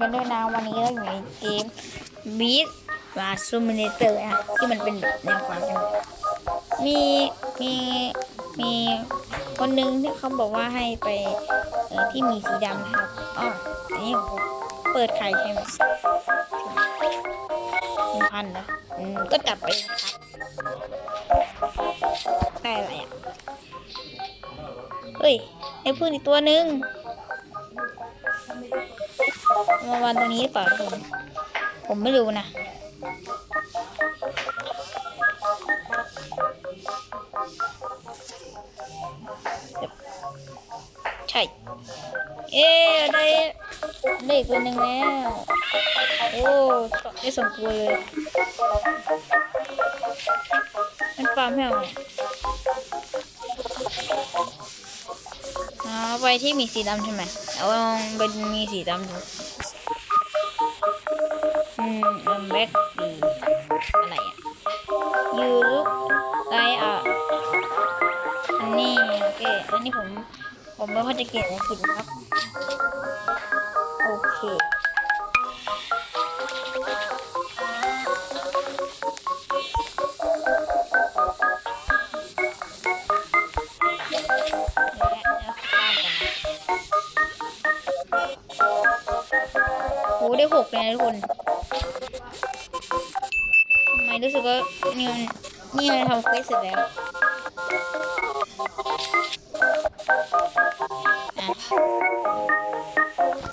กันด้วยนะวันนี้เราอยู่ในเกมบีทวาซูมิเนเตอร์นะที่มันเป็นแบบแนวความมีมีมีคนหนึงที่เขาบอกว่าให้ไปที่มีสีดำนะครับอ๋ออันนี้ผมเปิดไข่ใช่ไหมหนึ่งพันนะอืมก็จับไปครับได้อะไรอะ เฮ้ยไอ้พึ่งอีกตัวหนึ่ง มาวางตรงนี้หรือเปล่าผมผมไม่รู้นะใช่เอ๊ะได้ได้อีกตัวหนึ่งแล้วโอ้ได้สองตัวเลยมันฟาร์มแห้วเอ๋อไปที่มีสีดำใช่ไหมเอาลองไปมีสีดำดู อืมเอ็มแบกดีอะไรอะยูลุกไลอะอันนี้โอเคอันนี้ผมผมไม่ค่อยจะเก่งอังกฤษนครับ โอเคเดี๋ยวนะเดี๋ยวกันโอ้ได้หกเลยนะทุกคน กว่านี่มันนี่มันทำเควสเสร็จแล้ว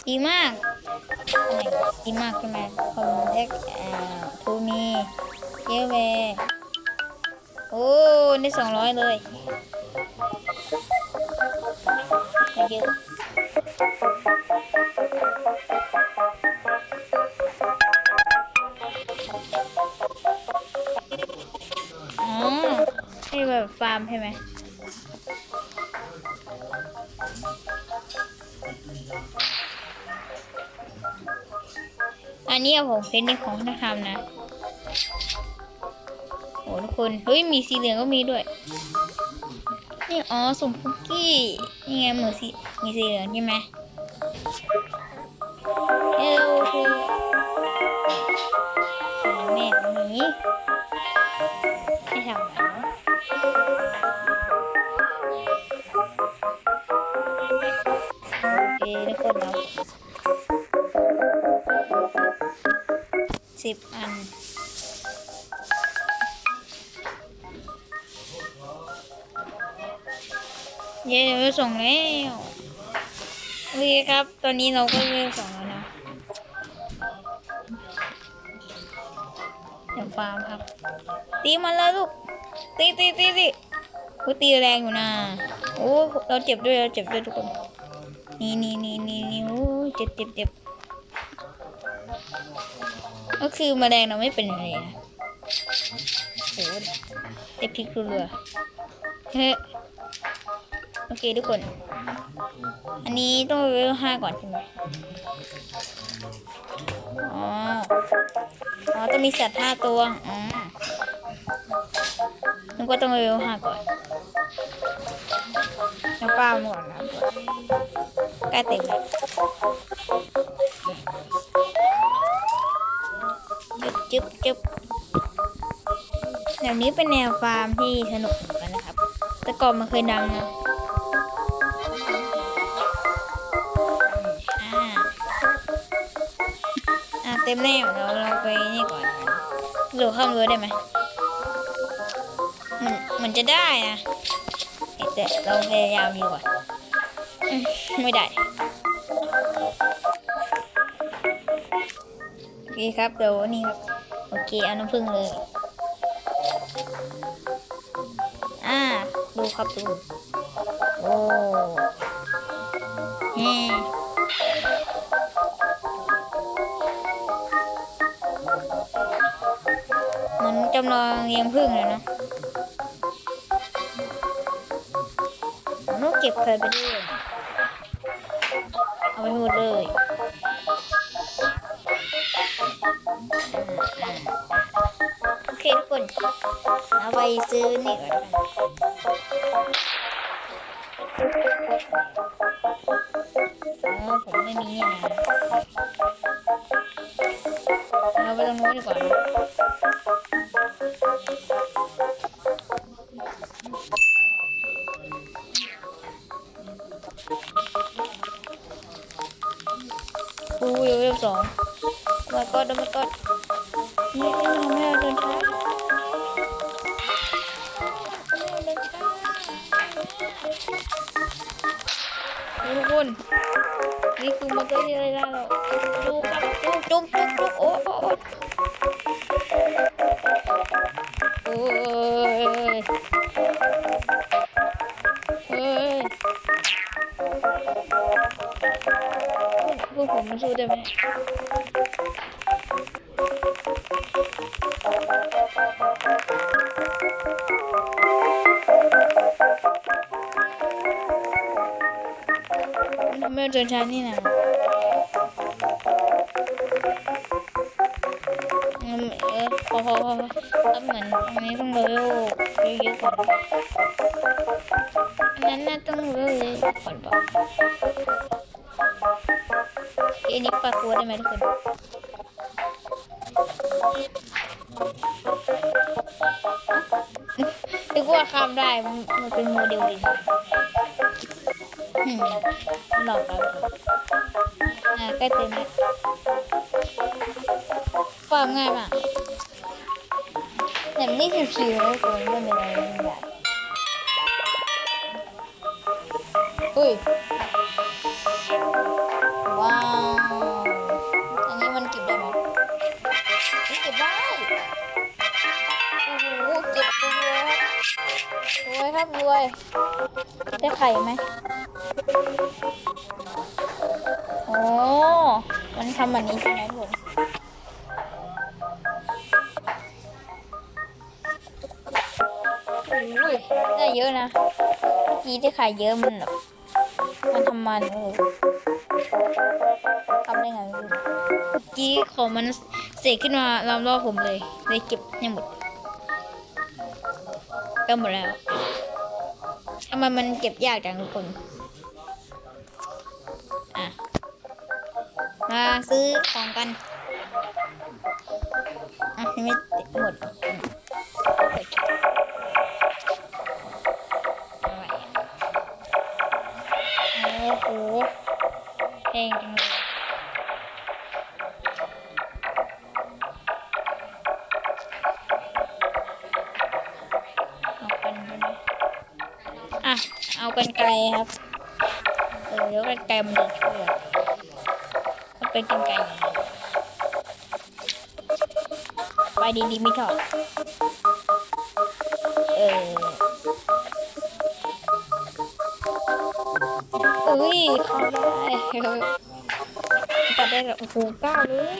ดีมากดีมากใช่ไหมคอมแท็กอ่าทูมีเยเวโอ้ได้สองร้อยเลยได้เยอะ ฟาร์มใช่ไหมอันนี้อะผมเพชรนี่ของธนาคารนะโอ้ทุกคน เฮ้ย มีสีเหลืองก็มีด้วย นี่ อ๋อสมคุกกี้ นี่ไงเหมือนสีมีสีเหลืองใช่ไหมเอลคือแม่นีไม่ทำ โอเคทุกคนเราสิบอันเย้เราส่งแล้วโอเคครับ ตอนนี้เราก็เริ่มส่งแล้วนะเดี๋ยวฟาร์มครับ ตีมันเลยลูก ตีตีตีตีกูตีแรงอยู่นะโอ้เราเจ็บด้วยเราเจ็บด้วยทุกคนนี่นี่นี่นี่นี่โอ้เจ็บเจ็บเจ็บก็คือแมลงเราไม่เป็นอะไรนะโอ้เจ็บพริกเรือเฮ้โอเคทุกคน อันนี้ต้องเลเวลห้าก่อนใช่ไหมอ๋อ อ๋อต้องมีสัตว์ห้าตัว อ๋อ นึกว่าต้องเลเวลห้าก่อนน้ำปลามาก่อนนะใกล้เต็มแล้วจึ๊บจึ๊บจึ๊บแนวนี้เป็นแนวฟาร์มที่สนุกเหมือนกันนะครับ แต่ก่อนมันเคยดังนะอ่าอ่าเต็มแล้วเราเราไปนี่ก่อนหรือข้ามเรือได้ไหม มันมันจะได้นะแต่เราพยายามดีกว่าอืมไม่ได้โอเคครับเดี๋ยวนี่ครับโอเคเอาน้ำผึ้งเลย อ่าดูครับดูโอ้เฮ้เหมือนจำลองเลี้ยงผึ้งเลยเนอะ เก็บใครไปด้วยเอาไปหมดเลยโอเคทุกคนเอาไปซื้อนี่ก่อนกันอ๋อผมไม่มีนี่นะไปตรงนู้นดีกว่า สองมาก็ดมาก็นี่ทำให้เราเดินช้าเดินช้าทุกคนนี่คือมอเตอร์ที่ไรล่ะเราดูกับดูจุ๊บจุ๊บจุ๊บโอ้โอ้โอ้ พวกผมมันสู้ได้ไหมมันทำให้เราเดินช้านี่นะอืมเออพอพอพอแล้วเหมื อนอันนี้ต้องเลเวลเยอะๆก่อนอันนั้นน่ากลัวได้ไหมทุกคนนึกว่าข้ามได้มันเป็นโมเดลดินอืมหลอกเราอ่าใกล้เต็มแล้วฟาร์มง่ายมากแต่นี่คือคิวนะทุกคนไม่เป็นอะไรแบบอุ้ย วยครับรวยได้ไข่ไหมโอ้มันทำแบบนี้ใช่ไหมทุกคนอุ้ยได้เยอะนะเมื่อกี้ที่ขายเยอะมันแบบมันทำมันเออทำได้ไงไม่รู้เมื่อกี้ของมันเสกขึ้นมาล้อมรอบผมเลยเลยเก็บให้หมดก็หมดแล้ว ทำไมมันเก็บยากจังทุกคน อะ มาซื้อของกัน อะยังไม่หมดโอ้โหแพงจังเลย เอากันไกลครับเออเดี๋ยวกันไกลมันจะช่วยมันเป็นกันไกลอย่างนี้ไปดีๆไม่ถอดเอออุ้ยเขาได้ตัดได้แบบโอ้โหเก้าเลย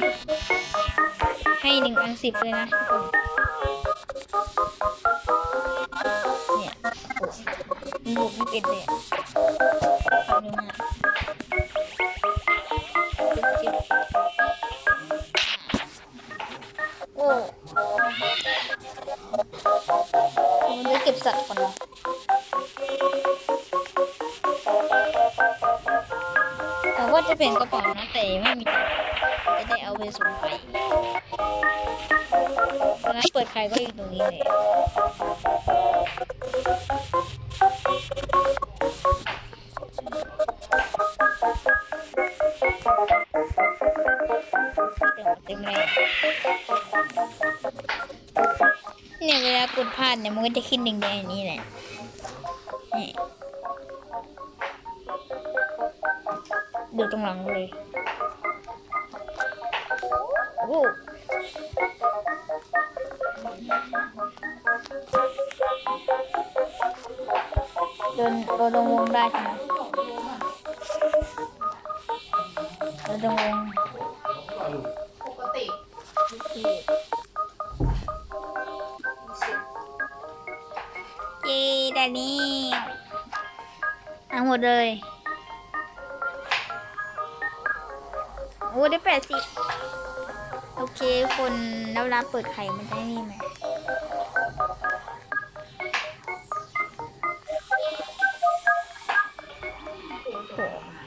ให้หนึ่งอันสิบเลยนะ บวกยี่สิบเอ็ดเลยอะทำเร็วมากจิ๊บโอ้มันจะเก็บสัตว์ก่อนนะแต่ว่าจะเป็นกระเป๋านะแต่ไม่มีตังจะได้เอาไปส่งไปร้านเปิดขายก็อยู่ตรงนี้เลย มเต็มเนี่ยเวลากดพลาดเนี่ยมันก็จะขึ้นแดงๆอย่างนี้แหละนี่ดูตรงหลังเลยโอ้เดินเดินลงวงได้ใช่ไหมเดินลงวง นี่เอาหมดเลยโอ้ได้แปดสิบโอเคคนแล้วเวลาเปิดไข่มันได้นี่ไหม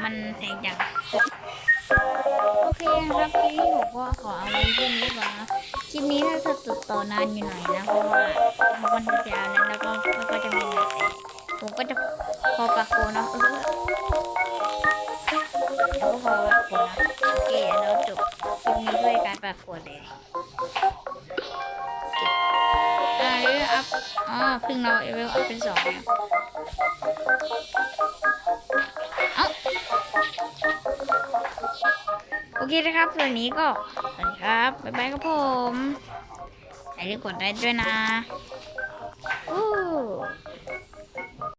มันแพงจังโอเคครับคลิปนี้ผมก็ขอเอาไว้ที่นี้ก่อนนะคลิปนี้ถ้าจะตัดต่อนานอยู่หน่อยนะเพราะว่ามันจะยาวแล้วแล้วก็ก็จะ ผมก็จะพอปากโกนเนาะเออแล้วก็พอปากโกนะโอเคเราจบคลิปนี้ด้วยการปากโกเลยอ่าเดี๋ยวอัพอ๋อพิ่งเราเอเวลอัพเป็นสองนะเอ้าโอเคนะครับส่วนนี้ก็สวัสดีครับ บ๊ายบายครับผมอย่าลืมกดไลค์ด้วยนะ